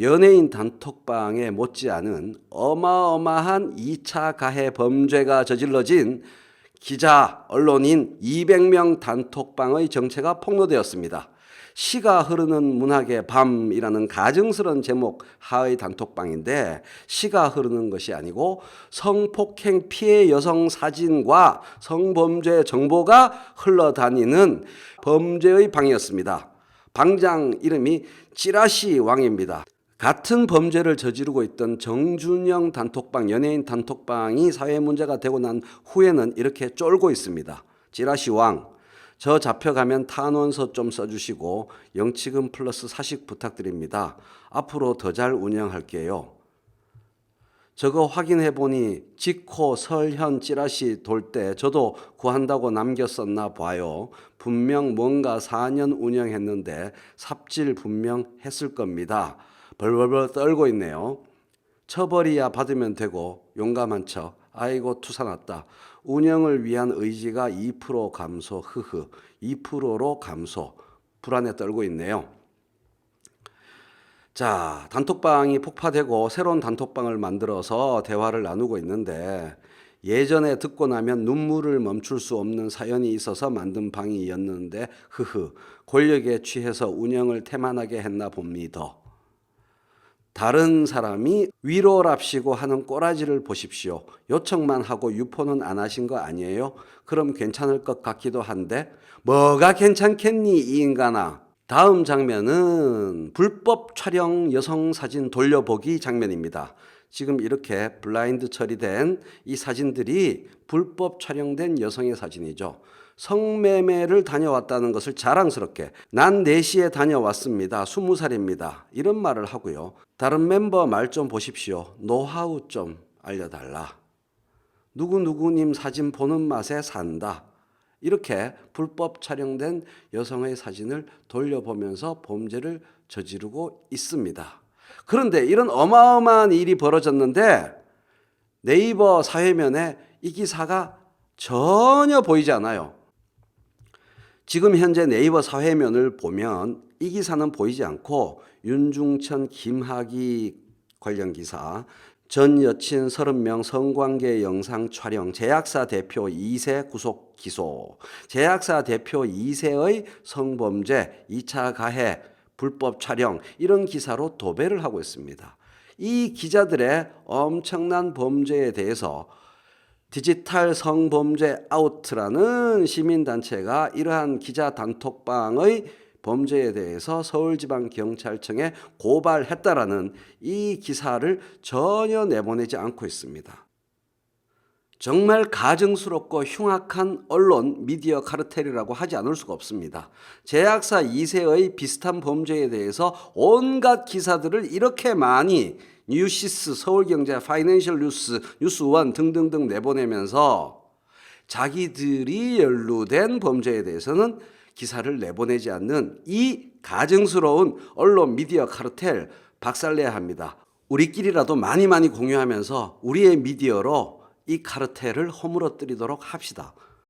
연예인 단톡방에 못지않은 어마어마한 2차 가해 범죄가 저질러진 기자, 언론인 200명 단톡방의 정체가 폭로되었습니다. 시가 흐르는 문학의 밤이라는 가증스러운 제목 하의 단톡방인데 시가 흐르는 것이 아니고 성폭행 피해 여성 사진과 성범죄 정보가 흘러다니는 범죄의 방이었습니다. 방장 이름이 찌라시 왕입니다. 같은 범죄를 저지르고 있던 정준영 단톡방, 연예인 단톡방이 사회 문제가 되고 난 후에는 이렇게 쫄고 있습니다. 찌라시 왕, 저 잡혀가면 탄원서 좀 써주시고 영치금 플러스 사식 부탁드립니다. 앞으로 더 잘 운영할게요. 저거 확인해 보니 지코 설현 찌라시 돌 때 저도 구한다고 남겼었나 봐요. 분명 뭔가 4년 운영했는데 삽질 분명 했을 겁니다. 벌벌벌 떨고 있네요. 처벌이야 받으면 되고 용감한 척. 아이고 투사 났다. 운영을 위한 의지가 2% 감소. 흐흐. 2%로 감소. 불안에 떨고 있네요. 자, 단톡방이 폭파되고 새로운 단톡방을 만들어서 대화를 나누고 있는데 예전에 듣고 나면 눈물을 멈출 수 없는 사연이 있어서 만든 방이었는데 흐흐 권력에 취해서 운영을 태만하게 했나 봅니다. 다른 사람이 위로랍시고 하는 꼬라지를 보십시오. 요청만 하고 유포는 안 하신 거 아니에요? 그럼 괜찮을 것 같기도 한데 뭐가 괜찮겠니 이 인간아. 다음 장면은 불법 촬영 여성 사진 돌려보기 장면입니다. 지금 이렇게 블라인드 처리된 이 사진들이 불법 촬영된 여성의 사진이죠. 성매매를 다녀왔다는 것을 자랑스럽게 난 4시에 다녀왔습니다. 20살입니다. 이런 말을 하고요. 다른 멤버 말 좀 보십시오. 노하우 좀 알려달라. 누구누구님 사진 보는 맛에 산다. 이렇게 불법 촬영된 여성의 사진을 돌려보면서 범죄를 저지르고 있습니다. 그런데 이런 어마어마한 일이 벌어졌는데 네이버 사회면에 이 기사가 전혀 보이지 않아요. 지금 현재 네이버 사회면을 보면 이 기사는 보이지 않고 윤중천, 김학의 관련 기사, 전 여친 30명 성관계 영상 촬영, 제약사 대표 2세 구속 기소, 제약사 대표 2세의 성범죄, 2차 가해, 불법 촬영 이런 기사로 도배를 하고 있습니다. 이 기자들의 엄청난 범죄에 대해서 디지털 성범죄 아웃라는 시민단체가 이러한 기자 단톡방의 범죄에 대해서 서울지방경찰청에 고발했다라는 이 기사를 전혀 내보내지 않고 있습니다. 정말 가증스럽고 흉악한 언론 미디어 카르텔이라고 하지 않을 수가 없습니다. 제약사 2세의 비슷한 범죄에 대해서 온갖 기사들을 이렇게 많이 뉴시스, 서울경제, 파이낸셜 뉴스, 뉴스원 등등등 내보내면서 자기들이 연루된 범죄에 대해서는 기사를 내보내지 않는 이 가증스러운 언론 미디어 카르텔 박살내야 합니다. 우리끼리라도 많이 많이 공유하면서 우리의 미디어로 이 카르텔을 허물어뜨리도록 합시다.